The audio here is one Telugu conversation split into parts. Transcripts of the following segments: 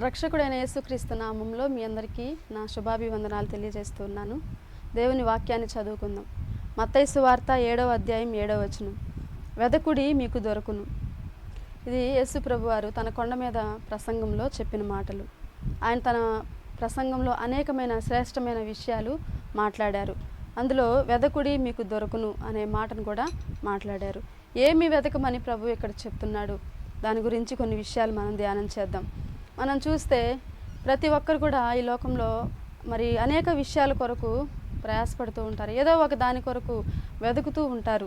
రక్షకుడైన యేసుక్రీస్తు నామంలో మీ అందరికీ నా శుభాభివందనాలు తెలియజేస్తున్నాను. దేవుని వాక్యాన్ని చదువుకుందాం. మత్తైసు వార్త ఏడవ అధ్యాయం ఏడవ వచనం. వెదకుడి మీకు దొరకును. ఇది యేసు ప్రభు వారు తన కొండ మీద ప్రసంగంలో చెప్పిన మాటలు. ఆయన తన ప్రసంగంలో అనేకమైన శ్రేష్టమైన విషయాలు మాట్లాడారు. అందులో వెదకుడి మీకు దొరకును అనే మాటను కూడా మాట్లాడారు. ఏమి వెతకమని ప్రభు ఇక్కడ చెప్తున్నాడు? దాని గురించి కొన్ని విషయాలు మనం ధ్యానం చేద్దాం. మనం చూస్తే ప్రతి ఒక్కరు కూడా ఈ లోకంలో మరి అనేక విషయాల కొరకు ప్రయాసపడుతూ ఉంటారు. ఏదో ఒక దాని కొరకు వెతుకుతూ ఉంటారు.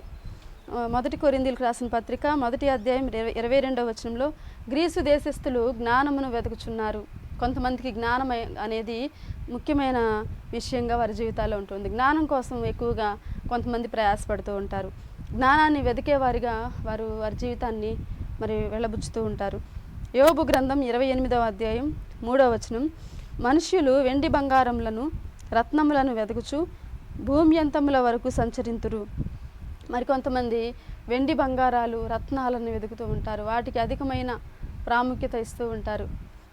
మొదటి కొరిందీలకు రాసిన పత్రిక మొదటి అధ్యాయం ఇరవై ఇరవై రెండవ వచనంలో గ్రీసు దేశస్థులు జ్ఞానమును వెతుకుచున్నారు. కొంతమందికి జ్ఞానం అనేది ముఖ్యమైన విషయంగా వారి జీవితాల్లో ఉంటుంది. జ్ఞానం కోసం ఎక్కువగా కొంతమంది ప్రయాసపడుతూ ఉంటారు. జ్ఞానాన్ని వెతికేవారిగా వారు వారి జీవితాన్ని మరి వెళ్ళబుచ్చుతూ ఉంటారు. యోబు గ్రంథం ఇరవై ఎనిమిదవ అధ్యాయం మూడవ వచనం. మనుష్యులు వెండి బంగారములను రత్నములను వెతుకుచు భూమి అంతముల వరకు సంచరింతురు. మరికొంతమంది వెండి బంగారాలు రత్నాలను వెతుకుతూ ఉంటారు. వాటికి అధికమైన ప్రాముఖ్యత ఇస్తూ ఉంటారు.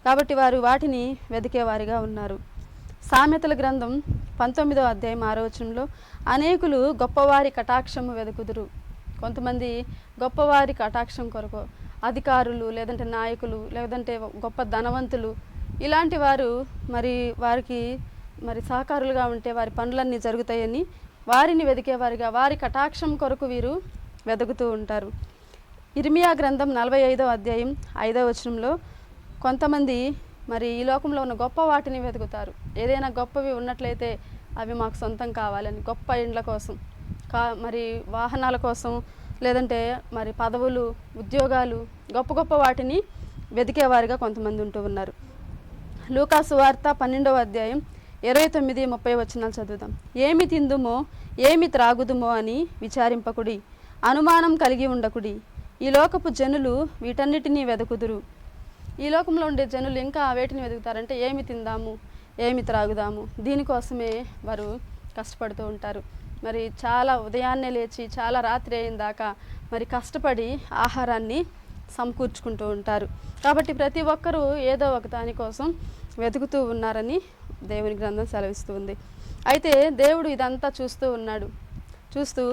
కాబట్టి వారు వాటిని వెతికేవారిగా ఉన్నారు. సామెతల గ్రంథం పంతొమ్మిదవ అధ్యాయం ఆరోచనలో అనేకులు గొప్పవారి కటాక్షము వెతుకుదురు కొంతమంది గొప్పవారి కటాక్షం కొరకు అధికారులు లేదంటే నాయకులు లేదంటే గొప్ప ధనవంతులు ఇలాంటి వారు మరి వారికి మరి సహకారులుగా ఉంటే వారి పనులన్నీ జరుగుతాయని వారిని వెతికేవారిగా వారి కటాక్షం కొరకు వీరు వెతుకుతూ ఉంటారు. ఇర్మియా గ్రంథం నలభై ఐదో అధ్యాయం ఐదవ వచనంలో కొంతమంది మరి ఈ లోకంలో ఉన్న గొప్ప వాటిని వెతుకుతారు. ఏదైనా గొప్పవి ఉన్నట్లయితే అవి మాకు సొంతం కావాలని గొప్ప ఇండ్ల కోసం కా మరి వాహనాల కోసం లేదంటే మరి పదవులు ఉద్యోగాలు గొప్ప గొప్ప వాటిని వెతికేవారిగా కొంతమంది ఉంటూ ఉన్నారు. లూకాసు వార్త పన్నెండవ అధ్యాయం ఇరవై తొమ్మిది ముప్పై వచనాలు చదువుదాం. ఏమి తిందుమో ఏమి త్రాగుదుమో అని విచారింపకుడి అనుమానం కలిగి ఉండకుడి. ఈ లోకపు జనులు వీటన్నిటినీ వెదకుదురు. ఈ లోకంలో ఉండే జనులు ఇంకా వేటిని వెతుకుతారంటే ఏమి తిందాము ఏమి త్రాగుదాము? దీనికోసమే వారు కష్టపడుతూ ఉంటారు. మరి చాలా ఉదయాన్నే లేచి చాలా రాత్రి అయిన దాకా మరి కష్టపడి ఆహారాన్ని సమకూర్చుకుంటూ ఉంటారు. కాబట్టి ప్రతి ఒక్కరూ ఏదో ఒక దానికోసం వెతుకుతూ ఉన్నారని దేవుని గ్రంథం సెలవిస్తుంది అయితే దేవుడు ఇదంతా చూస్తూ ఉన్నాడు. చూస్తూ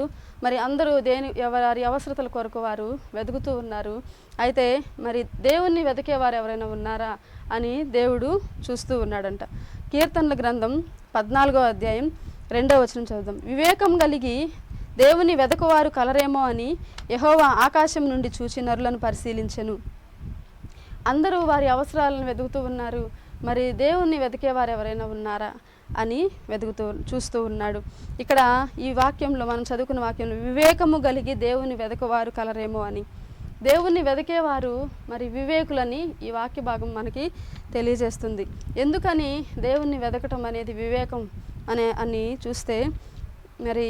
మరి అందరూ దేని ఎవరి అవసరతల కొరకు వారు వెతుకుతూ ఉన్నారు. అయితే మరి దేవుణ్ణి వెతికేవారు ఎవరైనా ఉన్నారా అని దేవుడు చూస్తూ ఉన్నాడంట. కీర్తనల గ్రంథం పద్నాలుగో అధ్యాయం రెండో వచనం చదువుదాం. వివేకం కలిగి దేవుని వెదకువారు కలరేమో అని యహోవా ఆకాశం నుండి చూచి నరులను పరిశీలించెను. అందరూ వారి అవసరాలను వెతుకుతూ ఉన్నారు. మరి దేవుణ్ణి వెతికేవారు ఎవరైనా ఉన్నారా అని వెతుకుతూ చూస్తూ ఉన్నాడు. ఇక్కడ ఈ వాక్యంలో మనం చదువుకున్న వాక్యంలో వివేకము కలిగి దేవుని వెదకవారు కలరేమో అని. దేవుణ్ణి వెతికేవారు మరి వివేకులని ఈ వాక్య భాగం మనకి తెలియజేస్తుంది. ఎందుకని దేవుణ్ణి వెతకటం అనేది వివేకం? అనే అని చూస్తే మరి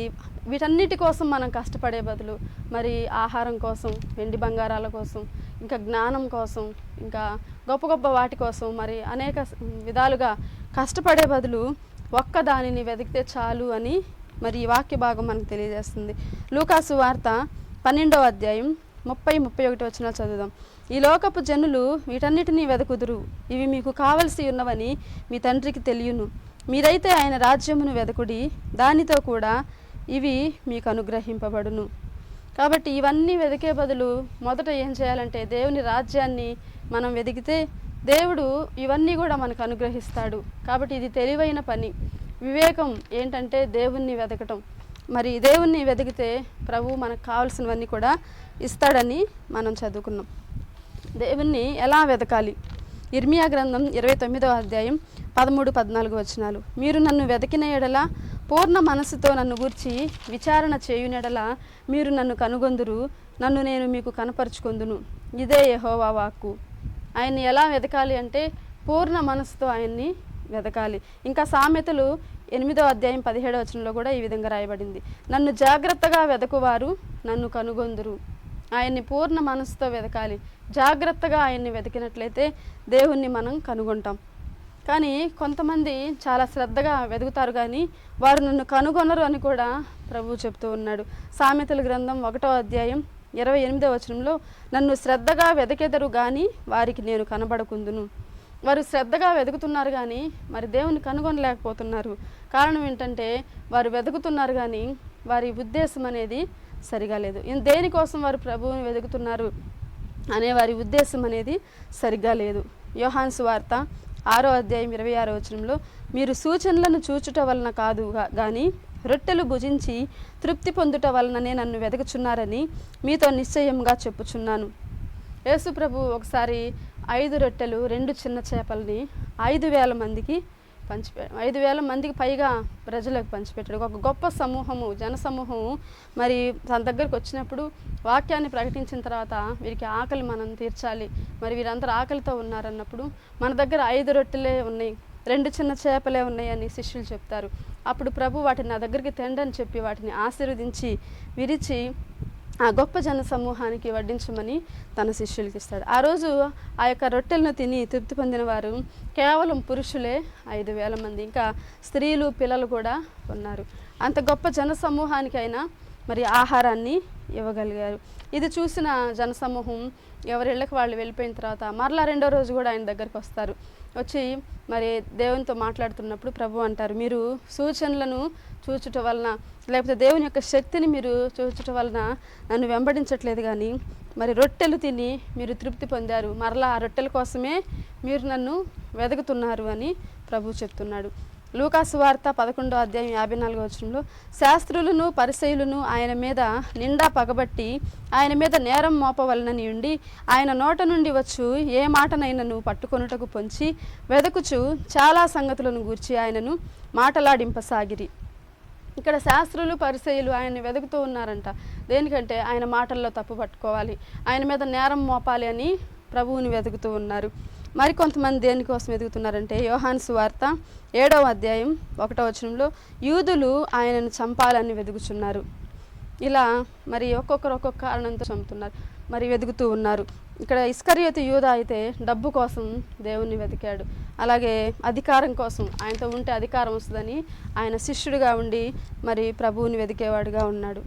వీటన్నిటి కోసం మనం కష్టపడే బదులు మరి ఆహారం కోసం వెండి బంగారాల కోసం ఇంకా జ్ఞానం కోసం ఇంకా గొప్ప గొప్ప వాటి కోసం మరి అనేక విధాలుగా కష్టపడే బదులు ఒక్క దానిని వెతికితే చాలు అని మరి ఈ వాక్య భాగం మనకు తెలియజేస్తుంది. లూకాసు వార్త పన్నెండవ అధ్యాయం ముప్పై ముప్పై ఒకటి వచ్చిన చదువుదాం. ఈ లోకపు జనులు వీటన్నిటినీ వెదకుదురు. ఇవి మీకు కావలసి ఉన్నవని మీ తండ్రికి తెలియను. మీరైతే ఆయన రాజ్యమును వెదకుడి దానితో కూడా ఇవి మీకు అనుగ్రహింపబడును. కాబట్టి ఇవన్నీ వెతికే బదులు మొదట ఏం చేయాలంటే దేవుని రాజ్యాన్ని మనం వెతికితే దేవుడు ఇవన్నీ కూడా మనకు అనుగ్రహిస్తాడు. కాబట్టి ఇది తెలివైన పని. వివేకం ఏంటంటే దేవుణ్ణి వెతకటం మరి దేవుణ్ణి వెతికితే ప్రభు మనకు కావాల్సినవన్నీ కూడా ఇస్తాడని మనం చదువుకున్నాం. దేవుణ్ణి ఎలా వెతకాలి ఇర్మియా గ్రంథం ఇరవై తొమ్మిదవ అధ్యాయం పదమూడు పద్నాలుగు వచనాలు. మీరు నన్ను వెతికిన ఎడల పూర్ణ మనసుతో నన్ను గూర్చి విచారణ చేయునెడల మీరు నన్ను కనుగొందురు నన్ను నేను మీకు కనపరుచుకొందును. ఇదే యహోవా వాక్కు. ఆయన్ని ఎలా వెతకాలి అంటే పూర్ణ మనసుతో ఆయన్ని వెతకాలి ఇంకా సామెతలు ఎనిమిదో అధ్యాయం పదిహేడవ వచనంలో కూడా ఈ విధంగా రాయబడింది. నన్ను జాగ్రత్తగా వెతకువారు నన్ను కనుగొందురు. ఆయన్ని పూర్ణ మనసుతో వెతకాలి జాగ్రత్తగా ఆయన్ని వెతికినట్లయితే దేవుణ్ణి మనం కనుగొంటాం. కానీ కొంతమంది చాలా శ్రద్ధగా వెతుకుతారు కానీ వారు నన్ను కనుగొనరు అని కూడా ప్రభువు చెప్తూ ఉన్నాడు. సామెతల గ్రంథం ఒకటో అధ్యాయం ఇరవై ఎనిమిదో వచనంలో నన్ను శ్రద్ధగా వెతకెదరు కానీ వారికి నేను కనబడకుందును. వారు శ్రద్ధగా వెతుకుతున్నారు కానీ మరి దేవుని కనుగొనలేకపోతున్నారు. కారణం ఏంటంటే వారు వెతుకుతున్నారు కానీ వారి ఉద్దేశం అనేది సరిగా లేదు. దేనికోసం వారు ప్రభువుని వెతుకుతున్నారు? అనే వారి ఉద్దేశం అనేది సరిగ్గా లేదు. యోహాన్స్ వార్త ఆరో అధ్యాయం ఇరవై ఆరో వచనంలో మీరు సూచనలను చూచుట వలన కాదు కానీ రొట్టెలు భుజించి తృప్తి పొందుట వలననే నన్ను వెదకుచున్నారని మీతో నిశ్చయంగా చెప్పుచున్నాను. యేసుప్రభు ఒకసారి ఐదు రొట్టెలు రెండు చిన్న చేపల్ని ఐదు వేల మందికి పంచిపె ఐదు వేల మందికి పైగా ప్రజలకు పంచిపెట్టాడు. ఒక గొప్ప సమూహము జన సమూహము. మరి తన దగ్గరకు వచ్చినప్పుడు వాక్యాన్ని ప్రకటించిన తర్వాత వీరికి ఆకలి మనం తీర్చాలి. మరి వీరందరూ ఆకలితో ఉన్నారన్నప్పుడు మన దగ్గర ఐదు రొట్టెలే ఉన్నాయి రెండు చిన్న చేపలే ఉన్నాయని శిష్యులు చెప్తారు. అప్పుడు ప్రభు వాటిని నా దగ్గరికి తెండని చెప్పి వాటిని ఆశీర్వదించి విరిచి ఆ గొప్ప జన సమూహానికి వడ్డించమని తన శిష్యులకి ఇస్తాడు. ఆ రోజు ఆ యొక్క రొట్టెలను తిని తృప్తి పొందిన వారు కేవలం పురుషులే ఐదు వేల మంది. ఇంకా స్త్రీలు పిల్లలు కూడా ఉన్నారు. అంత గొప్ప జన సమూహానికైనా మరి ఆహారాన్ని ఇవ్వగలిగారు. ఇది చూసిన జనసమూహం ఎవరిళ్ళకి వాళ్ళు వెళ్ళిపోయిన తర్వాత మరలా రెండో రోజు కూడా ఆయన దగ్గరికి వస్తారు. వచ్చి మరి దేవునితో మాట్లాడుతున్నప్పుడు ప్రభు అంటారు మీరు సూచనలను చూచుట వలన లేకపోతే దేవుని యొక్క శక్తిని మీరు చూచుట వలన నన్ను వెంబడించట్లేదు కానీ మరి రొట్టెలు తిని మీరు తృప్తి పొందారు. మరలా ఆ రొట్టెల కోసమే మీరు నన్ను వెతుకుతున్నారు అని ప్రభు చెప్తున్నాడు. లూకాసు వార్త పదకొండో అధ్యాయం యాభై నాలుగో వచనంలో శాస్త్రులను పరిశైలును ఆయన మీద నిండా పగబట్టి ఆయన మీద నేరం మోపవలనని ఉండి ఆయన నోట నుండి వచ్చు ఏ మాటనైనను పట్టుకొనుటకు పొంచి వెదకుచు చాలా సంగతులను గూర్చి ఆయనను మాటలాడింపసాగిరి. ఇక్కడ శాస్త్రులు పరిసయులు ఆయన్ని వెతుకుతూ ఉన్నారంట. దేనికంటే ఆయన మాటల్లో తప్పు పట్టుకోవాలి ఆయన మీద నేరం మోపాలి అని ప్రభువుని వెతుకుతూ ఉన్నారు. మరి కొంతమంది దేనికోసం వెతుకుతున్నారంటే యోహాన్ సువార్త ఏడవ అధ్యాయం ఒకటో వచనంలో యూదులు ఆయనను చంపాలని వెదుగుచున్నారు. ఇలా మరి ఒక్కొక్కరు ఒక్కొక్క కారణంతో చంపుతున్నారు. మరి వెతుకుతూ ఉన్నారు. ఇక్కడ ఇస్కరియోతి యూద అయితే డబ్బు కోసం దేవుణ్ణి వెతికాడు. అలాగే అధికారం కోసం ఆయనతో ఉంటే అధికారం వస్తుందని ఆయన శిష్యుడిగా ఉండి మరి ప్రభువుని వెతికేవాడుగా ఉన్నాడు.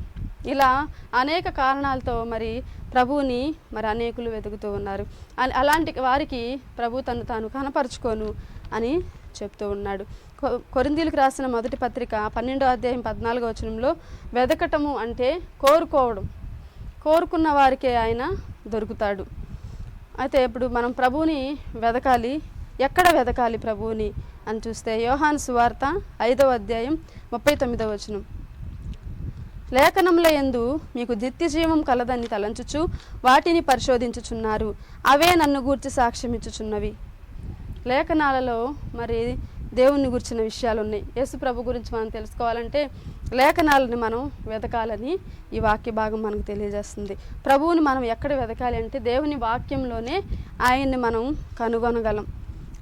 ఇలా అనేక కారణాలతో మరి ప్రభువుని మరి అనేకులు వెతుకుతూ ఉన్నారు. అలాంటి వారికి ప్రభు తను తాను కనపరుచుకోను అని చెప్తూ ఉన్నాడు. కొ- రాసిన మొదటి పత్రిక పన్నెండో అధ్యాయం పద్నాలుగో వచనంలో వెదకటము అంటే కోరుకోవడం. కోరుకున్న వారికే ఆయన దొరుకుతాడు. అయితే ఇప్పుడు మనం ప్రభువుని వెదకాలి. ఎక్కడ వెదకాలి ప్రభువుని అని చూస్తే యోహాన్ సువార్త ఐదవ అధ్యాయం ముప్పై తొమ్మిదవ వచనం. లేఖనముల ఎందు మీకు నిత్య జీవం కలదని తలంచుచు వాటిని పరిశోధించుచున్నారు. అవే నన్ను గూర్చి సాక్ష్యమిచ్చుచున్నవి. లేఖనాలలో మరి దేవుణ్ణి గురించిన విషయాలు ఉన్నాయి యేసు ప్రభు గురించి మనం తెలుసుకోవాలంటే లేఖనాలని మనం వెతకాలని ఈ వాక్య భాగం మనకు తెలియజేస్తుంది. ప్రభువుని మనం ఎక్కడ వెతకాలి అంటే దేవుని వాక్యంలోనే ఆయన్ని మనం కనుగొనగలం.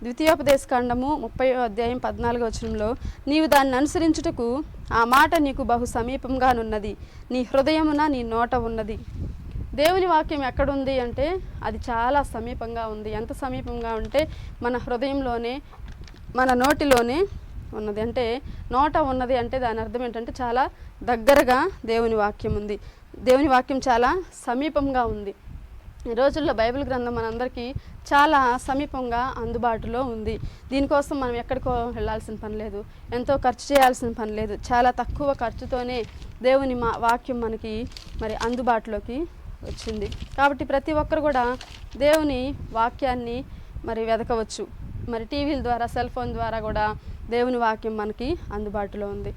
ద్వితీయోపదేశ ఖండము ముప్పై అధ్యాయం పద్నాలుగో వచనంలో నీవు దాన్ని అనుసరించుటకు ఆ మాట నీకు బహు సమీపంగానున్నది. నీ హృదయమున నీ నోట ఉన్నది. దేవుని వాక్యం ఎక్కడుంది అంటే అది చాలా సమీపంగా ఉంది. ఎంత సమీపంగా ఉంటే మన హృదయంలోనే మన నోటిలోనే ఉన్నది. అంటే నోట ఉన్నది అంటే దాని అర్థం ఏంటంటే చాలా దగ్గరగా దేవుని వాక్యం ఉంది. దేవుని వాక్యం చాలా సమీపంగా ఉంది. ఈ రోజుల్లో బైబిల్ గ్రంథం మనందరికీ చాలా సమీపంగా అందుబాటులో ఉంది. దీనికోసం మనం ఎక్కడికో వెళ్ళాల్సిన పని లేదు. ఎంతో ఖర్చు చేయాల్సిన పని లేదు. చాలా తక్కువ ఖర్చుతోనే దేవుని మా వాక్యం మనకి మరి అందుబాటులోకి వచ్చింది. కాబట్టి ప్రతి ఒక్కరు కూడా దేవుని వాక్యాన్ని మరి వెతకవచ్చు మరి టీవీల ద్వారా సెల్ ఫోన్ ద్వారా కూడా దేవుని వాక్యం మనకి అందుబాటులో ఉంది.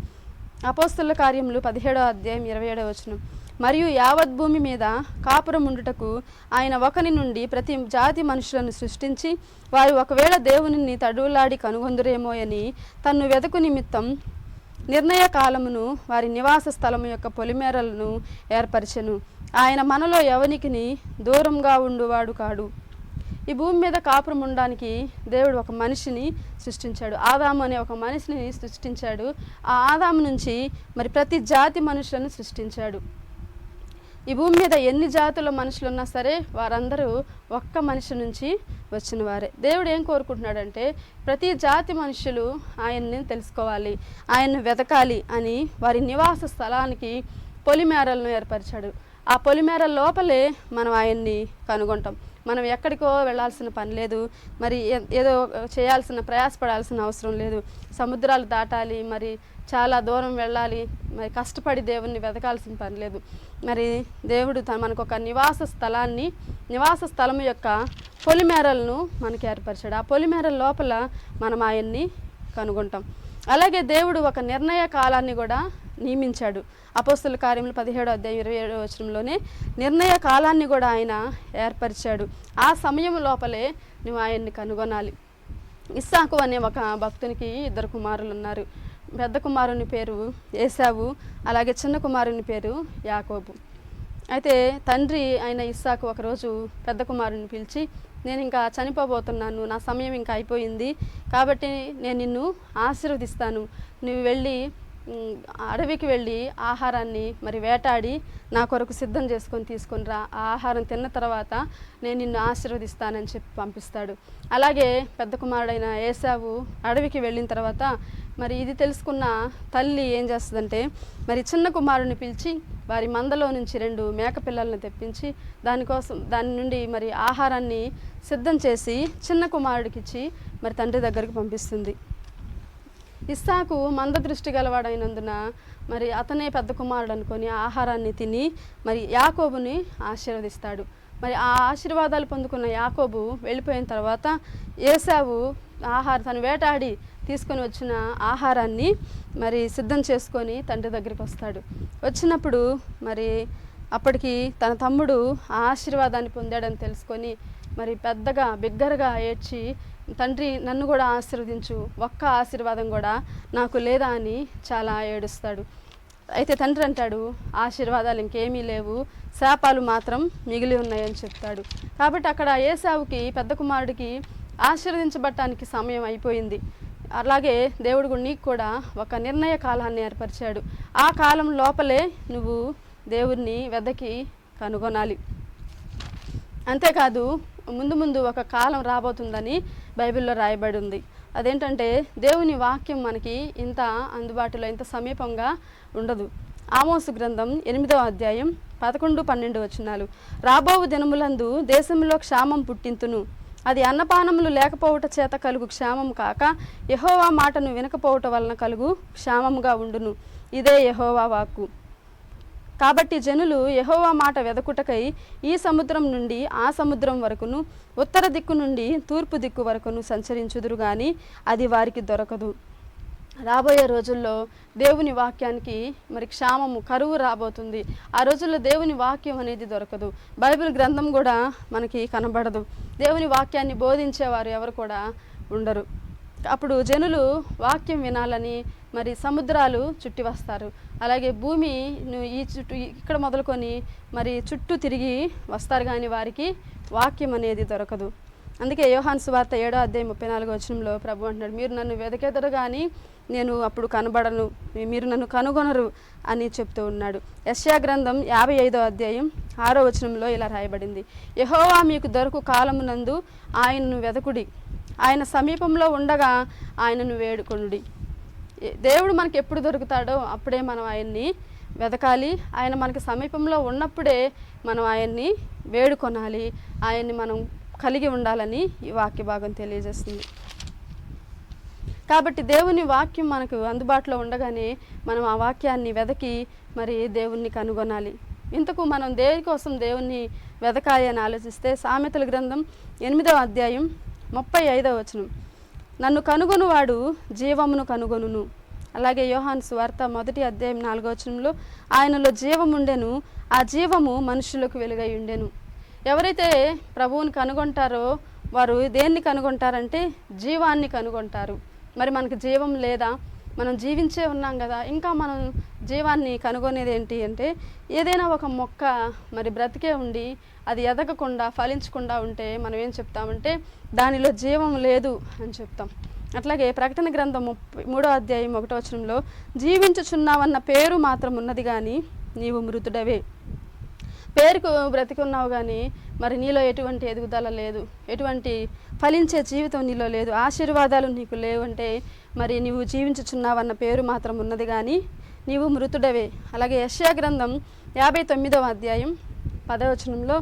అపోస్తుల కార్యములు పదిహేడో అధ్యాయం ఇరవై ఏడవ వచనం. మరియు యావత్ భూమి మీద కాపురం ఉండుటకు ఆయన ఒకని నుండి ప్రతి జాతి మనుషులను సృష్టించి వారు ఒకవేళ దేవుని తడువులాడి కనుగొందురేమో అని తన్ను వెదకు నిమిత్తం నిర్ణయ కాలమును వారి నివాస స్థలము యొక్క పొలిమేరలను ఏర్పరిచెను. ఆయన మనలో ఎవనికిని దూరంగా ఉండువాడు కాడు. ఈ భూమి మీద కాపురం ఉండడానికి దేవుడు ఒక మనిషిని సృష్టించాడు. ఆదాము అనే ఒక మనిషిని సృష్టించాడు. ఆ ఆదాము నుంచి మరి ప్రతి జాతి మనుషులను సృష్టించాడు. ఈ భూమి మీద ఎన్ని జాతుల మనుషులు ఉన్నా సరే వారందరూ ఒక్క మనిషి నుంచి వచ్చిన వారే. దేవుడు ఏం కోరుకుంటున్నాడంటే ప్రతి జాతి మనుషులు ఆయన్ని తెలుసుకోవాలి ఆయన్ని వెతకాలి అని వారి నివాస స్థలానికి పొలిమేరలను ఏర్పరిచాడు. ఆ పొలిమేర లోపలే మనం ఆయన్ని కనుగొంటాం. మనం ఎక్కడికో వెళ్ళాల్సిన పని లేదు. మరి ఏదో చేయాల్సిన ప్రయాసపడాల్సిన అవసరం లేదు. సముద్రాలు దాటాలి మరి చాలా దూరం వెళ్ళాలి మరి కష్టపడి దేవుణ్ణి వెతకాల్సిన పని లేదు. మరి దేవుడు మనకు ఒక నివాస స్థలాన్ని నివాస స్థలం యొక్క పొలిమేరలను మనకి ఏర్పరిచాడు. ఆ పొలిమేరల లోపల మనం ఆయన్ని కనుగొంటాం. అలాగే దేవుడు ఒక నిర్ణయ కాలాన్ని కూడా నియమించాడు. అపోస్తుల కార్యములు పదిహేడు అధ్యాయం ఇరవై ఏడో వచనంలోనే నిర్ణయ కాలాన్ని కూడా ఆయన ఏర్పరిచాడు. ఆ సమయం లోపలే నువ్వు ఆయన్ని కనుగొనాలి. ఇస్సాకు అనే ఒక భక్తునికి ఇద్దరు కుమారులు ఉన్నారు. పెద్ద కుమారుని పేరు ఏసావు అలాగే చిన్న కుమారుని పేరు యాకోబు. అయితే తండ్రి ఆయన ఇస్సాకు ఒకరోజు పెద్ద కుమారుని పిలిచి నేను ఇంకా చనిపోబోతున్నాను నా సమయం ఇంకా అయిపోయింది కాబట్టి నేను నిన్ను ఆశీర్వదిస్తాను. నువ్వు వెళ్ళి అడవికి వెళ్ళి ఆహారాన్ని మరి వేటాడి నా కొరకు సిద్ధం చేసుకొని తీసుకొని రా. ఆ ఆహారం తిన్న తర్వాత నేను నిన్ను ఆశీర్వదిస్తానని చెప్పి పంపిస్తాడు. అలాగే పెద్ద కుమారుడైన ఏసావు అడవికి వెళ్ళిన తర్వాత మరి ఇది తెలుసుకున్న తల్లి ఏం చేస్తుందంటే మరి చిన్న కుమారుని పిలిచి వారి మందలో నుంచి రెండు మేకపిల్లలను తెప్పించి దానికోసం దాని నుండి మరి ఆహారాన్ని సిద్ధం చేసి చిన్న కుమారుడికి ఇచ్చి మరి తండ్రి దగ్గరికి పంపిస్తుంది. ఇస్సాకు మంద దృష్టి గలవాడైనందున మరి అతనే పెద్ద కుమారుడు అనుకొని ఆహారాన్ని తిని మరి యాకోబుని ఆశీర్వదిస్తాడు. మరి ఆ ఆశీర్వాదాలు పొందుకున్న యాకోబు వెళ్ళిపోయిన తర్వాత ఏసావు ఆహార తను వేటాడి తీసుకొని వచ్చిన ఆహారాన్ని మరి సిద్ధం చేసుకొని తండ్రి దగ్గరికి వస్తాడు. వచ్చినప్పుడు మరి అప్పటికి తన తమ్ముడు ఆ ఆశీర్వాదాన్ని పొందాడని తెలుసుకొని మరి పెద్దగా బిగ్గరగా ఏడ్చి తండ్రి నన్ను కూడా ఆశీర్వదించు. ఒక్క ఆశీర్వాదం కూడా నాకు లేదా అని చాలా ఏడుస్తాడు. అయితే తండ్రి అంటాడు ఆశీర్వాదాలు ఇంకేమీ లేవు. శాపాలు మాత్రం మిగిలి ఉన్నాయని చెప్తాడు. కాబట్టి అక్కడ ఏసావుకి పెద్ద కుమారుడికి ఆశీర్వదించబట్టానికి సమయం అయిపోయింది. అలాగే దేవుడు నీకు కూడా ఒక నిర్ణయ కాలాన్ని ఏర్పరిచాడు. ఆ కాలం లోపలే నువ్వు దేవుడిని వెదకి కనుగొనాలి. అంతేకాదు ముందు ముందు ఒక కాలం రాబోతుందని బైబిల్లో రాయబడి ఉంది. అదేంటంటే దేవుని వాక్యం మనకి ఇంత అందుబాటులో ఇంత సమీపంగా ఉండదు. ఆమోసు గ్రంథం ఎనిమిదవ అధ్యాయం పదకొండు పన్నెండు వచనాలు. రాబోవు దినములందు దేశంలో క్షామం పుట్టింతును. అది అన్నపానములు లేకపోవట చేత కలుగు క్షామం కాక యహోవా మాటను వినకపోవట వలన కలుగు క్షామముగా ఉండును. ఇదే యహోవా వాక్కు. కాబట్టి జనులు యహోవా మాట వెదకుటకై ఈ సముద్రం నుండి ఆ సముద్రం వరకును ఉత్తర దిక్కు నుండి తూర్పు దిక్కు వరకును సంచరించుదురు కానీ అది వారికి దొరకదు. రాబోయే రోజుల్లో దేవుని వాక్యానికి మరి క్షామము కరువు రాబోతుంది. ఆ రోజుల్లో దేవుని వాక్యం అనేది దొరకదు. బైబిల్ గ్రంథం కూడా మనకి కనబడదు. దేవుని వాక్యాన్ని బోధించేవారు ఎవరు కూడా ఉండరు. అప్పుడు జనులు వాక్యం వినాలని మరి సముద్రాలు చుట్టి వస్తారు అలాగే భూమి ఈ చుట్టూ ఇక్కడ మొదలుకొని మరి చుట్టూ తిరిగి వస్తారు కానీ వారికి వాక్యం అనేది దొరకదు. అందుకే యోహాన్ సువార్త ఏడో అధ్యాయం ముప్పై నాలుగో వచనంలో ప్రభు అంటున్నాడు మీరు నన్ను వెదకెదరు కానీ నేను అప్పుడు కనబడను మీరు నన్ను కనుగొనరు అని చెప్తూ ఉన్నాడు. యశ్యా గ్రంథం యాభై ఐదో అధ్యాయం ఆరో వచనంలో ఇలా రాయబడింది యహోవా మీకు దొరకు కాలమునందు ఆయనను వెదకుడి ఆయన సమీపంలో ఉండగా ఆయనను వేడుకొనుడి. దేవుడు మనకి ఎప్పుడు దొరుకుతాడో అప్పుడే మనం ఆయన్ని వెతకాలి. ఆయన మనకి సమీపంలో ఉన్నప్పుడే మనం ఆయన్ని వేడుకొనాలి. ఆయన్ని మనం కలిగి ఉండాలని ఈ వాక్య భాగం తెలియజేస్తుంది. కాబట్టి దేవుని వాక్యం మనకు అందుబాటులో ఉండగానే మనం ఆ వాక్యాన్ని వెదకి మరి దేవుణ్ణి కనుగొనాలి. ఇంతకు మనం దేని కోసం దేవుణ్ణి వెదకాలి అని ఆలోచిస్తే సామెతల గ్రంథం ఎనిమిదవ అధ్యాయం ముప్పై ఐదవ వచనం. నన్ను కనుగొనువాడు జీవమును కనుగొనును. అలాగే యోహాన్ సువార్త మొదటి అధ్యాయం నాలుగవచనంలో ఆయనలో జీవముండెను ఆ జీవము మనుషులకు వెలుగై ఉండెను. ఎవరైతే ప్రభువుని కనుగొంటారో వారు దేన్ని కనుగొంటారంటే జీవాన్ని కనుగొంటారు. మరి మనకి జీవం లేదా? మనం జీవించే ఉన్నాం కదా ఇంకా మనం జీవాన్ని కనుగొనేది ఏంటి అంటే ఏదైనా ఒక మొక్క మరి బ్రతికే ఉండి అది ఎదగకుండా ఫలించకుండా ఉంటే మనం ఏం చెప్తామంటే దానిలో జీవం లేదు అని చెప్తాం. అట్లాగే ప్రకటన గ్రంథం ముప్పై మూడో అధ్యాయం ఒకటో వచనంలో జీవించుచున్నావన్న పేరు మాత్రం ఉన్నది కానీ నీవు మృతుడవే. పేరుకు బ్రతికున్నావు కానీ మరి నీలో ఎటువంటి ఎదుగుదల లేదు. ఎటువంటి ఫలించే జీవితం నీలో లేదు. ఆశీర్వాదాలు నీకు లేవంటే మరి నీవు జీవించుచున్నావన్న పేరు మాత్రం ఉన్నది కానీ నీవు మృతుడవే. అలాగే యశ్యా గ్రంథం యాభై తొమ్మిదవ అధ్యాయం పదవచనంలో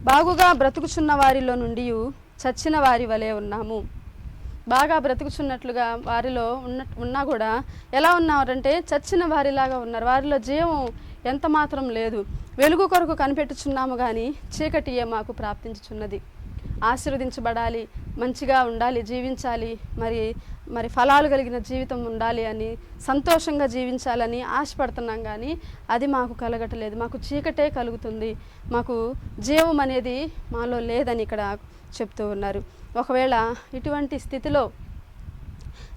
బాగుగా బ్రతుకుచున్న వారిలో నుండి చచ్చిన వారి వలె ఉన్నాము. బాగా బ్రతుకుచున్నట్లుగా వారిలో ఉన్న ఉన్నా కూడా ఎలా ఉన్నారంటే చచ్చిన వారిలాగా ఉన్నారు. వారిలో జీవం ఎంత మాత్రం లేదు. వెలుగు కొరకు కనిపెట్టుచున్నాము కానీ చీకటియే మాకు ప్రాప్తించుచున్నది. ఆశీర్వదించబడాలి మంచిగా ఉండాలి జీవించాలి. మరి మరి ఫలాలు కలిగిన జీవితం ఉండాలి అని సంతోషంగా జీవించాలని ఆశపడుతున్నాం కానీ అది మాకు కలగటలేదు. మాకు చీకటే కలుగుతుంది. మాకు జీవం అనేది మాలో లేదని ఇక్కడ చెప్తూ ఉన్నారు. ఒకవేళ ఇటువంటి స్థితిలో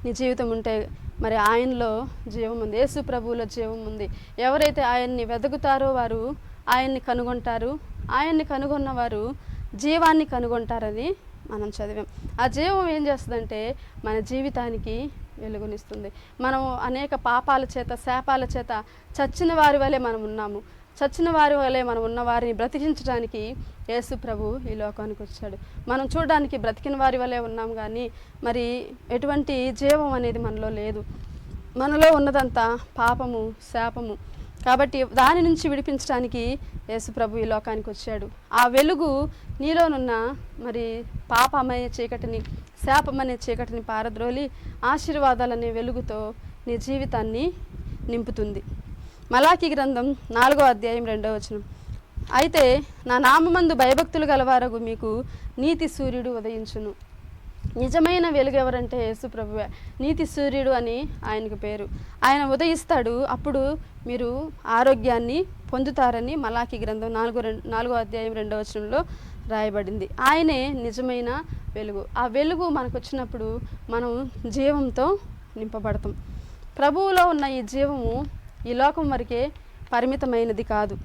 నీ జీవితం ఉంటే మరి ఆయనలో జీవం ఉంది. యేసు ప్రభువులో జీవం ఉంది. ఎవరైతే ఆయన్ని వెతుకుతారో వారు ఆయన్ని కనుగొంటారు. ఆయన్ని కనుగొన్న వారు జీవాన్ని కనుగొంటారని మనం చదివాం. ఆ జీవం ఏం చేస్తుందంటే మన జీవితానికి వెలుగునిస్తుంది. మనం అనేక పాపాల చేత శాపాల చేత చచ్చిన వారి వలె మనం ఉన్నాము. చచ్చిన వారి వలె మనం ఉన్న వారిని బ్రతికించడానికి యేసు ప్రభు ఈ లోకానికి వచ్చాడు. మనం చూడడానికి బ్రతికిన వారి వలె ఉన్నాం కానీ మరి ఎటువంటి జీవం అనేది మనలో లేదు. మనలో ఉన్నదంతా పాపము శాపము. కాబట్టి దాని నుంచి విడిపించడానికి యేసు ప్రభు ఈ లోకానికి వచ్చాడు. ఆ వెలుగు నీలోనున్న మరి పాపమనే చీకటిని శాపమనే చీకటిని పారద్రోలి ఆశీర్వాదాలనే వెలుగుతో నీ జీవితాన్ని నింపుతుంది. మలాకి గ్రంథం నాలుగో అధ్యాయం రెండో వచనం. అయితే నా నామమందు భయభక్తులు గలవారగు మీకు నీతి సూర్యుడు ఉదయించును. నిజమైన వెలుగు ఎవరంటే యేసుప్రభువే నీతి సూర్యుడు అని ఆయనకు పేరు. ఆయన ఉదయిస్తాడు అప్పుడు మీరు ఆరోగ్యాన్ని పొందుతారని మలాకి గ్రంథం నాలుగో రెండు నాలుగో అధ్యాయం రెండవ వచనంలో రాయబడింది. ఆయనే నిజమైన వెలుగు. ఆ వెలుగు మనకు వచ్చినప్పుడు మనం జీవంతో నింపబడతాం. ప్రభువులో ఉన్న ఈ జీవము ఈ లోకం వరకే పరిమితమైనది కాదు.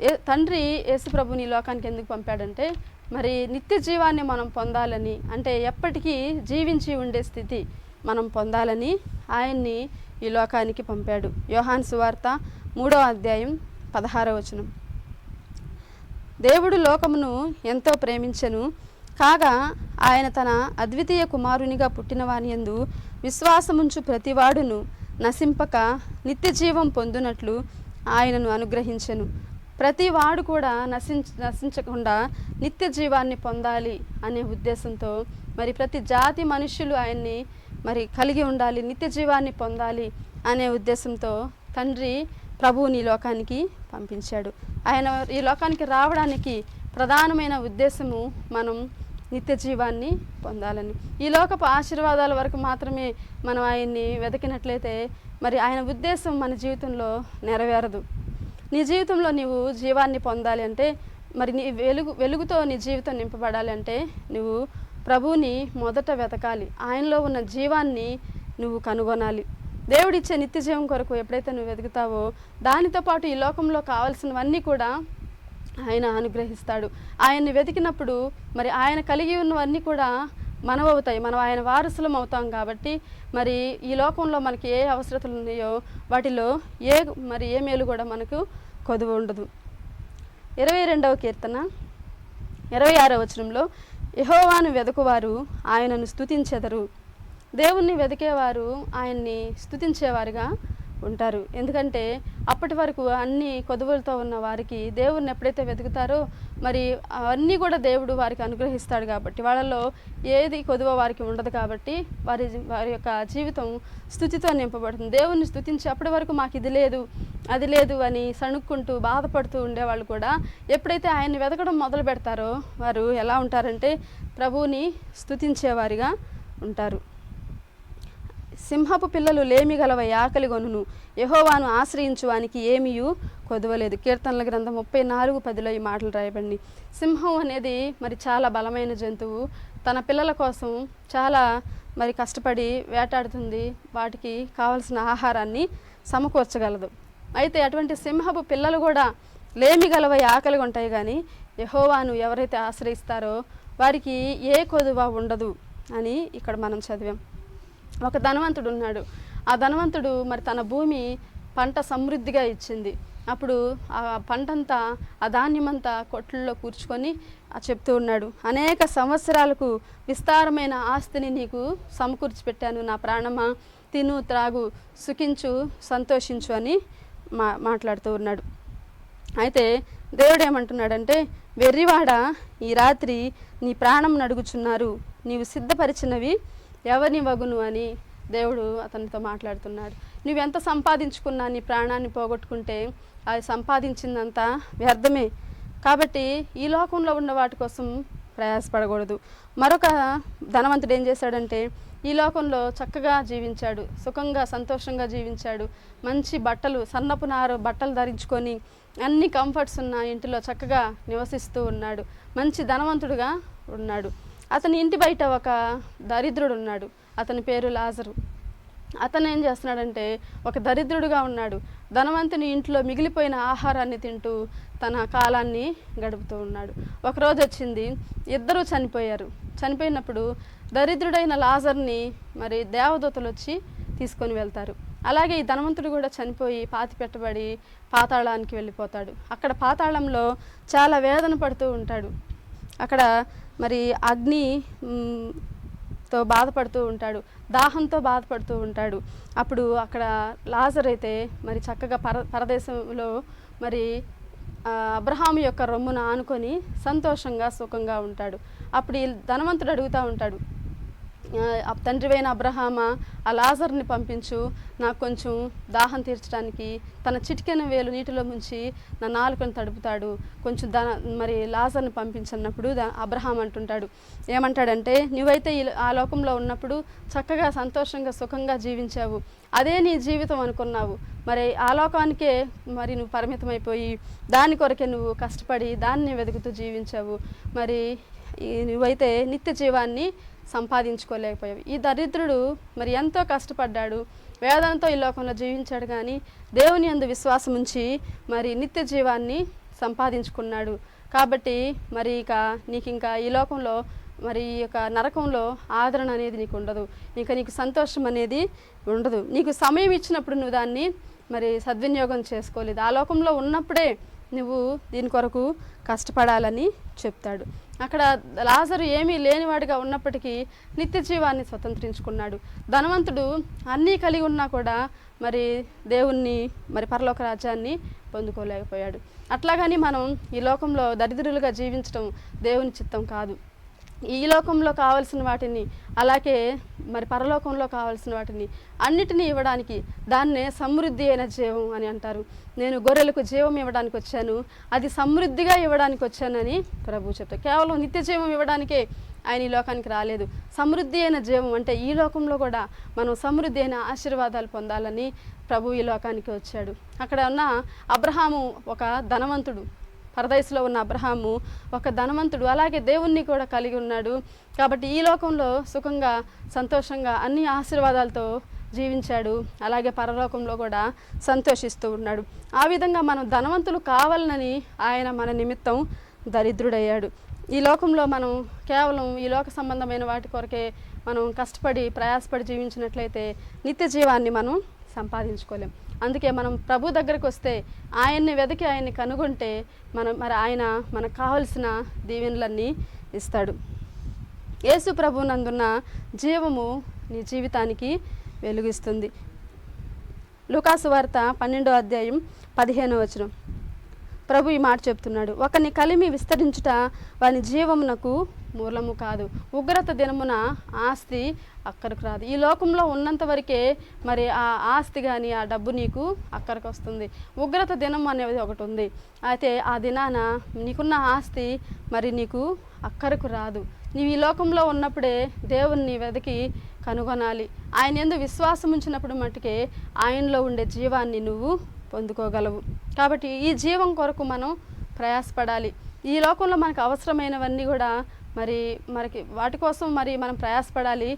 ఏ- తండ్రి యేసుప్రభుని ఈ లోకానికి ఎందుకు పంపాడంటే మరి నిత్య జీవాన్ని మనం పొందాలని అంటే ఎప్పటికీ జీవించి ఉండే స్థితి మనం పొందాలని ఆయన్ని ఈ లోకానికి పంపాడు. యోహాన్ సువార్త మూడో అధ్యాయం పదహారవచనం దేవుడు లోకమును ఎంతో ప్రేమించెను. కాగా ఆయన తన అద్వితీయ కుమారునిగా పుట్టినవాని యందు విశ్వాసముంచు ప్రతివాడును నశింపక నిత్య జీవం పొందునట్లు ఆయనను అనుగ్రహించెను. ప్రతి వాడు కూడా నశించ నశించకుండా నిత్య జీవాన్ని పొందాలి అనే ఉద్దేశంతో మరి ప్రతి జాతి మనుషులు ఆయన్ని మరి కలిగి ఉండాలి నిత్య జీవాన్ని పొందాలి అనే ఉద్దేశంతో తండ్రి ప్రభువుని లోకానికి పంపించాడు. ఆయన ఈ లోకానికి రావడానికి ప్రధానమైన ఉద్దేశము మనం నిత్య జీవాన్ని పొందాలని. ఈ లోకపు ఆశీర్వాదాల వరకు మాత్రమే మనం ఆయన్ని వెతికినట్లయితే మరి ఆయన ఉద్దేశం మన జీవితంలో నెరవేరదు. నీ జీవితంలో నీవు జీవాన్ని పొందాలి అంటే మరి నీ వెలుగు వెలుగుతో నీ జీవితం నింపబడాలి అంటే నువ్వు ప్రభువుని మొదట వెతకాలి. ఆయనలో ఉన్న జీవాన్ని నువ్వు కనుగొనాలి. దేవుడిచ్చే నిత్య జీవం కొరకు ఎప్పుడైతే నువ్వు వెతుకుతావో దానితో పాటు ఈ లోకంలో కావాల్సినవన్నీ కూడా ఆయన అనుగ్రహిస్తాడు. ఆయన్ని వెతికినప్పుడు మరి ఆయన కలిగి ఉన్నవన్నీ కూడా మనవవుతాయి. మనం ఆయన వారసులం అవుతాం కాబట్టి మరి ఈ లోకంలో మనకి ఏ అవసరతలు ఉన్నాయో వాటిలో ఏ మరి ఏ మేలు కూడా మనకు కొదువు ఉండదు. ఇరవై రెండవ కీర్తన ఇరవై ఆరో వచనంలో యహోవాను వెదకువారు ఆయనను స్తుతించెదరు. దేవుణ్ణి వెతికేవారు ఆయన్ని స్థుతించేవారుగా ఉంటారు. ఎందుకంటే అప్పటి వరకు అన్ని కొదువులతో ఉన్న వారికి దేవుణ్ణి ఎప్పుడైతే వెతుకుతారో మరి అవన్నీ కూడా దేవుడు వారికి అనుగ్రహిస్తాడు కాబట్టి వాళ్ళలో ఏది కొదువ వారికి ఉండదు కాబట్టి వారి వారి యొక్క జీవితం స్థుతితో నింపబడుతుంది. దేవుణ్ణి స్థుతించి అప్పటి వరకు మాకు ఇది లేదు అది లేదు అని సణుక్కుంటూ బాధపడుతూ ఉండేవాళ్ళు కూడా ఎప్పుడైతే ఆయన్ని వెతకడం మొదలు పెడతారో వారు ఎలా ఉంటారంటే ప్రభువుని స్థుతించేవారిగా ఉంటారు. సింహపు పిల్లలు లేమి గలవై ఆకలి గొనును. యహోవాను ఆశ్రయించువానికి ఏమీయు కొదవలేదు. కీర్తనల గ్రంథం ముప్పై నాలుగు పదిలో ఈ మాటలు రాయబడి సింహం అనేది మరి చాలా బలమైన జంతువు. తన పిల్లల కోసం చాలా మరి కష్టపడి వేటాడుతుంది. వాటికి కావలసిన ఆహారాన్ని సమకూర్చగలదు. అయితే అటువంటి సింహపు పిల్లలు కూడా లేమి గలవై ఆకలిగా ఉంటాయి కానీ యహోవాను ఎవరైతే ఆశ్రయిస్తారో వారికి ఏ కొదువ ఉండదు అని ఇక్కడ మనం చదివాం. ఒక ధనవంతుడు ఉన్నాడు ఆ ధనవంతుడు మరి తన భూమి పంట సమృద్ధిగా ఇచ్చింది. అప్పుడు ఆ పంటంతా ఆ ధాన్యమంతా కొట్లలో కూర్చుకొని చెప్తూ ఉన్నాడు అనేక సంవత్సరాలకు విస్తారమైన ఆస్తిని నీకు సమకూర్చి పెట్టాను నా ప్రాణమా? తిను త్రాగు సుఖించు సంతోషించు అని మా మాట్లాడుతూ ఉన్నాడు. అయితే దేవుడు ఏమంటున్నాడంటే వెర్రివాడ ఈ రాత్రి నీ ప్రాణం నడుగుచున్నారు. నీవు సిద్ధపరిచినవి ఎవరిని వగును అని దేవుడు అతనితో మాట్లాడుతున్నాడు. నువ్వెంత సంపాదించుకున్నా నీ ప్రాణాన్ని పోగొట్టుకుంటే అది సంపాదించిందంతా వ్యర్థమే. కాబట్టి ఈ లోకంలో ఉన్న వాటి కోసం ప్రయాసపడకూడదు. మరొక ధనవంతుడు ఏం చేశాడంటే ఈ లోకంలో చక్కగా జీవించాడు సుఖంగా సంతోషంగా జీవించాడు. మంచి బట్టలు సన్నపు నారు బట్టలు ధరించుకొని అన్ని కంఫర్ట్స్ ఉన్న ఇంటిలో చక్కగా నివసిస్తూ ఉన్నాడు. మంచి ధనవంతుడుగా ఉన్నాడు. అతని ఇంటి బయట ఒక దరిద్రుడు ఉన్నాడు. అతని పేరు లాజరు. అతను ఏం చేస్తున్నాడంటే ఒక దరిద్రుడుగా ఉన్నాడు. ధనవంతుని ఇంట్లో మిగిలిపోయిన ఆహారాన్ని తింటూ తన కాలాన్ని గడుపుతూ ఉన్నాడు. ఒకరోజు వచ్చింది ఇద్దరూ చనిపోయారు. చనిపోయినప్పుడు దరిద్రుడైన లాజర్ని మరి దేవదూతలు వచ్చి తీసుకొని వెళ్తారు. అలాగే ఈ ధనవంతుడు కూడా చనిపోయి పాతి పెట్టబడి పాతాళానికి వెళ్ళిపోతాడు. అక్కడ పాతాళంలో చాలా వేదన పడుతూ ఉంటాడు. అక్కడ మరి అగ్ని తో బాధపడుతూ ఉంటాడు. దాహంతో బాధపడుతూ ఉంటాడు. అప్పుడు అక్కడ లాజర్ అయితే మరి చక్కగా పర పరదేశంలో మరి అబ్రహాం అబ్రహాము యొక్క రొమ్మున ఆనుకొని సంతోషంగా సుఖంగా ఉంటాడు. అప్పుడు ఈ ధనవంతుడు అడుగుతూ ఉంటాడు తండ్రివైన అబ్రహామా ఆ లాజర్ని పంపించు. నాకు కొంచెం దాహం తీర్చడానికి తన చిటికెన వేలు నీటిలో ముంచి నా నాలుకను తడుపుతాడు. కొంచెం దా మరి లాజర్ని పంపించన్నప్పుడు దా- అబ్రహాం అంటుంటాడు. ఏమంటాడంటే నువ్వైతే ఈ ఆ లోకంలో ఉన్నప్పుడు చక్కగా సంతోషంగా సుఖంగా జీవించావు. అదే నీ జీవితం అనుకున్నావు. మరి ఆ లోకానికే మరి నువ్వు పరిమితమైపోయి దాని కొరకే నువ్వు కష్టపడి దాన్ని వెతుకుతూ జీవించావు. మరి నువ్వైతే నిత్య జీవాన్ని సంపాదించుకోలేకపోయావు. ఈ దరిద్రుడు మరి ఎంతో కష్టపడ్డాడు. వేదనతో ఈ లోకంలో జీవించాడు కానీ దేవుని అందు విశ్వాసం ఉంచి మరి నిత్య జీవాన్ని సంపాదించుకున్నాడు. కాబట్టి మరి ఇక నీకు ఇంకా ఈ లోకంలో మరి ఈ యొక్క నరకంలో ఆదరణ అనేది నీకు ఉండదు. ఇంకా నీకు సంతోషం అనేది ఉండదు. నీకు సమయం ఇచ్చినప్పుడు నువ్వు దాన్ని మరి సద్వినియోగం చేసుకోలేదు. ఆ లోకంలో ఉన్నప్పుడే నువ్వు దీని కొరకు కష్టపడాలని చెప్తాడు. అక్కడ లాజరు ఏమీ లేనివాడిగా ఉన్నప్పటికీ నిత్య జీవాన్ని స్వతంత్రించుకున్నాడు. ధనవంతుడు అన్నీ కలిగి ఉన్నా కూడా మరి దేవుణ్ణి మరి పరలోక రాజ్యాన్ని పొందుకోలేకపోయాడు. అట్లాగని మనం ఈ లోకంలో దరిద్రులుగా జీవించడం దేవుని చిత్తం కాదు. ఈ లోకంలో కావలసిన వాటిని అలాగే మరి పరలోకంలో కావలసిన వాటిని అన్నిటినీ ఇవ్వడానికి దాన్నే సమృద్ధి అయిన జీవం అని అంటారు. నేను గొర్రెలకు జీవం ఇవ్వడానికి వచ్చాను అది సమృద్ధిగా ఇవ్వడానికి వచ్చానని ప్రభు చెప్తారు కేవలం నిత్య జీవం ఇవ్వడానికే ఆయన ఈ లోకానికి రాలేదు. సమృద్ధి అయిన జీవం అంటే ఈ లోకంలో కూడా మనం సమృద్ధి అయిన ఆశీర్వాదాలు పొందాలని ప్రభు ఈ లోకానికి వచ్చాడు. అక్కడ ఉన్న అబ్రహాము ఒక ధనవంతుడు. పరదయసులో ఉన్న అబ్రహాము ఒక ధనవంతుడు అలాగే దేవుణ్ణి కూడా కలిగి ఉన్నాడు. కాబట్టి ఈ లోకంలో సుఖంగా సంతోషంగా అన్ని ఆశీర్వాదాలతో జీవించాడు. అలాగే పరలోకంలో కూడా సంతోషిస్తూ ఉన్నాడు. ఆ విధంగా మనం ధనవంతులు కావాలనని ఆయన మన నిమిత్తం దరిద్రుడయ్యాడు. ఈ లోకంలో మనం కేవలం ఈ లోక సంబంధమైన వాటి కొరకే మనం కష్టపడి ప్రయాసపడి జీవించినట్లయితే నిత్య జీవాన్ని మనం సంపాదించుకోలేం. అందుకే మనం ప్రభు దగ్గరకు వస్తే ఆయన్ని వెతికి ఆయన్ని కనుగొంటే మనం మరి ఆయన మనకు కావలసిన దీవెనలన్నీ ఇస్తాడు. యేసు ప్రభు నందున్న జీవము నీ జీవితానికి వెలుగిస్తుంది. లుకాసు వార్త పన్నెండో అధ్యాయం పదిహేనో వచనం. ప్రభు ఈ మాట చెప్తున్నాడు. ఒకని కలిమి విస్తరించుట వాని జీవమునకు మూలము కాదు. ఉగ్రత దినమున ఆస్తి అక్కడికి రాదు. ఈ లోకంలో ఉన్నంత వరకే మరి ఆ ఆస్తి కానీ ఆ డబ్బు నీకు అక్కడికి వస్తుంది. ఉగ్రత దినం అనేది ఒకటి ఉంది. అయితే ఆ దినాన నీకున్న ఆస్తి మరి నీకు అక్కరకు రాదు. నీవు ఈ లోకంలో ఉన్నప్పుడే దేవుణ్ణి వెతికి కనుగొనాలి. ఆయన ఎందు విశ్వాసం ఉంచినప్పుడు మట్టుకే ఆయనలో ఉండే జీవాన్ని నువ్వు పొందుకోగలవు. కాబట్టి ఈ జీవం కొరకు మనం ప్రయాసపడాలి. ఈ లోకంలో మనకు అవసరమైనవన్నీ కూడా మరి మనకి వాటి కోసం మరి మనం ప్రయాసపడాలి.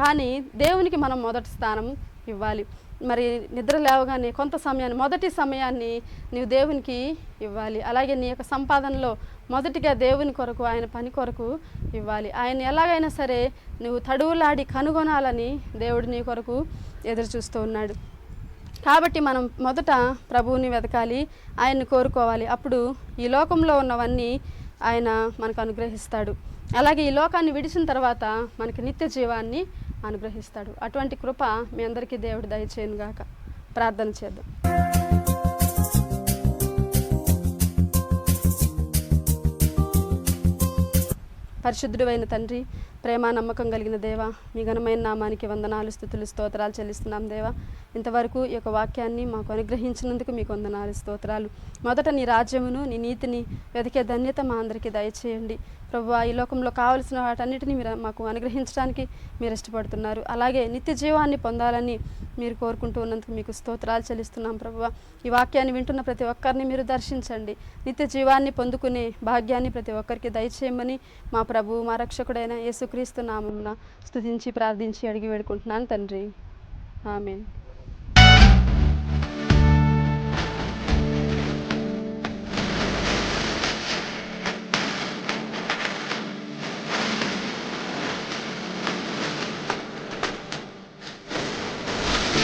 కానీ దేవునికి మనం మొదటి స్థానం ఇవ్వాలి. మరి నిద్ర లేవగానే కొంత సమయాన్ని మొదటి సమయాన్ని నీవు దేవునికి ఇవ్వాలి. అలాగే నీ యొక్క సంపాదనలో మొదటిగా దేవుని కొరకు ఆయన పని కొరకు ఇవ్వాలి. ఆయన ఎలాగైనా సరే నువ్వు తడువులాడి కనుగొనాలని దేవుడు నీ కొరకు ఎదురు చూస్తూ ఉన్నాడు. కాబట్టి మనం మొదట ప్రభువుని వెతకాలి ఆయన్ని కోరుకోవాలి. అప్పుడు ఈ లోకంలో ఉన్నవన్నీ ఆయన మనకు అనుగ్రహిస్తాడు. అలాగే ఈ లోకాన్ని విడిచిన తర్వాత మనకి నిత్య జీవాన్ని అనుగ్రహిస్తాడు. అటువంటి కృప మీ అందరికీ దేవుడు దయచేయనుగాక. ప్రార్థన చేద్దాం. పరిశుద్ధుడైన తండ్రి ప్రేమ నమ్మకం కలిగిన దేవ మీ ఘనమైన నామానికి వందనాలు స్థుతులు స్తోత్రాలు చెల్లిస్తున్నాం దేవా. ఇంతవరకు ఈ యొక్క వాక్యాన్ని మాకు అనుగ్రహించినందుకు మీకు వందనాలు స్తోత్రాలు. మొదట నీ రాజ్యమును నీ నీతిని వెతికే ధన్యత మా అందరికీ దయచేయండి. ప్రభు ఈ లోకంలో కావలసిన వాటన్నిటిని మీరు మాకు అనుగ్రహించడానికి మీరు ఇష్టపడుతున్నారు. అలాగే నిత్య జీవాన్ని పొందాలని మీరు కోరుకుంటూ ఉన్నందుకు మీకు స్తోత్రాలు చెల్లిస్తున్నాం ప్రభు. ఈ వాక్యాన్ని వింటున్న ప్రతి ఒక్కరిని మీరు దర్శించండి. నిత్య జీవాన్ని పొందుకునే భాగ్యాన్ని ప్రతి ఒక్కరికి దయచేయమని మా ప్రభు మా రక్షకుడైన యేసుక్రీస్తు నామమున స్తుతించి ప్రార్థించి అడిగి వేడుకుంటున్నాను తండ్రి. ఆమెన్.